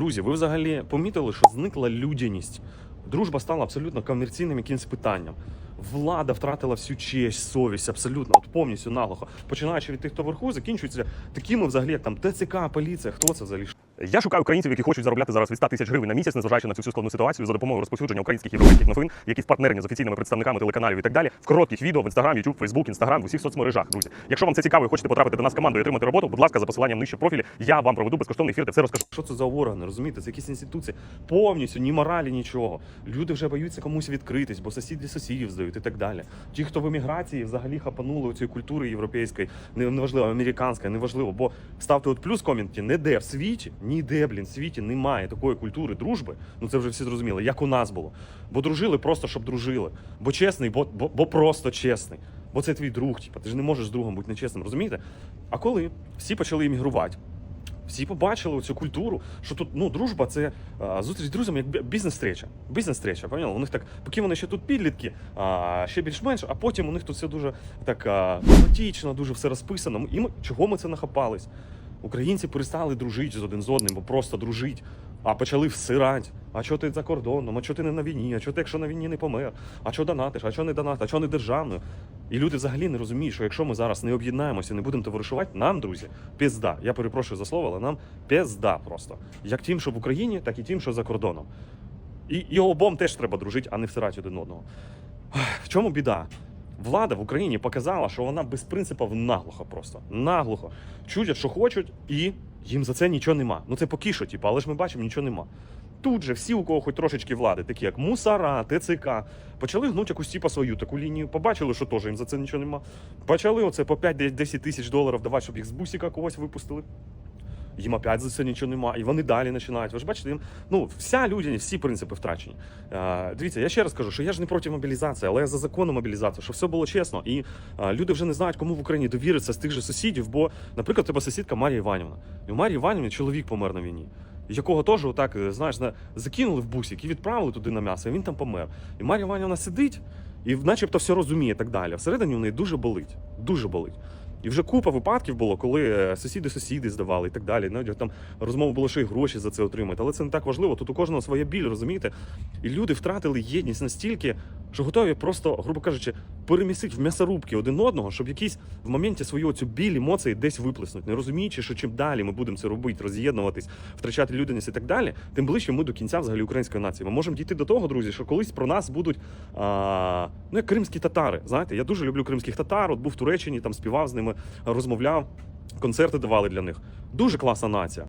Друзі, ви взагалі помітили, що зникла людяність. Дружба стала абсолютно комерційним якимось питанням. Влада втратила всю честь, совість, абсолютно, от повністю наглухо. Починаючи від тих, хто вверху, закінчується такими взагалі, як там ТЦК, поліція. Хто це взагалі? Я шукаю українців, які хочуть заробляти зараз від 100 тисяч гривень на місяць, незважаючи на цю всю складну ситуацію за допомогою розповсюдження українських європейських новин, які спартнерні з офіційними представниками телеканалів і так далі, в коротких відео в Instagram, YouTube, Facebook, Instagram, в усіх соцмережах. Друзі, якщо вам це цікаво і хочете потрапити до нас в команду і отримати роботу, будь ласка, за посиланням нижче профілі. Я вам проведу безкоштовний ефір, де все розкажу. Що це за органи? Розумієте, це якісь інституції повністю ні моралі, нічого. Люди вже боються комусь відкритись, бо сусіди сусідів здають і так далі. Ті, хто в еміграції взагалі хапанули цієї культури європейської, неважливо, американської, неважливо. Бо ставте от плюс в коменті, ніде в світі, ніде, блін, в світі немає такої культури дружби. Ну це вже всі зрозуміли, як у нас було. Бо дружили просто, щоб дружили. Бо чесний, бо, бо, бо просто чесний. Бо це твій друг, типа, ти ж не можеш з другом бути нечесним, розумієте? А коли всі почали іммігрувати, всі побачили цю культуру, що тут ну дружба це а, зустріч з друзями як бізнес-стреча. Бізнес-стреча, поняли? У них так, поки вони ще тут підлітки, а, ще більш-менш, а потім у них тут все дуже так а, дуже все розписано. І ми чого ми це нахапались? Українці перестали дружити з один з одним, бо просто дружить. А почали всирати. А чого ти за кордоном? А чого ти не на війні? А чого ти, якщо на війні не помер? А чого донатиш? А чого не донатиш? А чого не державною? І люди взагалі не розуміють, що якщо ми зараз не об'єднаємося, не будемо товаришувати, нам, друзі, пізда. Я перепрошую за слово, але нам пізда просто. Як тим, що в Україні, так і тим, що за кордоном. І, і обом теж треба дружити, а не всирати один одного. В чому біда? Влада в Україні показала, що вона без принципів наглухо просто. Наглухо. Чудять, що хочуть, і їм за це нічого нема. Ну це поки що, типу, але ж ми бачимо, нічого нема. Тут же всі, у кого хоч трошечки влади, такі як Мусара, ТЦК, почали гнути якусь типа свою таку лінію. Побачили, що теж їм за це нічого нема. Почали оце по 5-10 тисяч доларів давати, щоб їх з бусика когось випустили. Їм опять за це нічого нема, і вони далі починають. Ви ж бачите, їм ну вся людяність, всі принципи втрачені. Е, дивіться, я ще раз кажу, що я ж не проти мобілізації, але я за законом мобілізації, щоб все було чесно. І е, люди вже не знають, кому в Україні довіритися з тих же сусідів. Бо, наприклад, тебе сусідка Марія Іванівна. І у Марії Іванівні чоловік помер на війні. Якого теж отак, е, знаєш, на- закинули в бусик і відправили туди на м'ясо, і він там помер. І Марія Іванівна сидить і начебто все розуміє так далі. Всередині у неї дуже болить. Дуже болить. І вже купа випадків було, коли е, сусіди сусіди здавали і так далі. Навіть там розмова була, що і гроші за це отримати. Але це не так важливо. Тут у кожного своя біль, розумієте? І люди втратили єдність настільки, що готові просто, грубо кажучи, перемісити в м'ясорубки один одного, щоб якісь в моменті свою цю біль емоції десь виплеснуть, не розуміючи, що чим далі ми будемо це робити, роз'єднуватись, втрачати людяність і так далі, тим ближче ми до кінця взагалі української нації. Ми можемо дійти до того, друзі, що колись про нас будуть а, ну як кримські татари. Знаєте, я дуже люблю кримських татар. От був в Туреччині, там співав з ними, розмовляв, концерти давали для них. Дуже класна нація.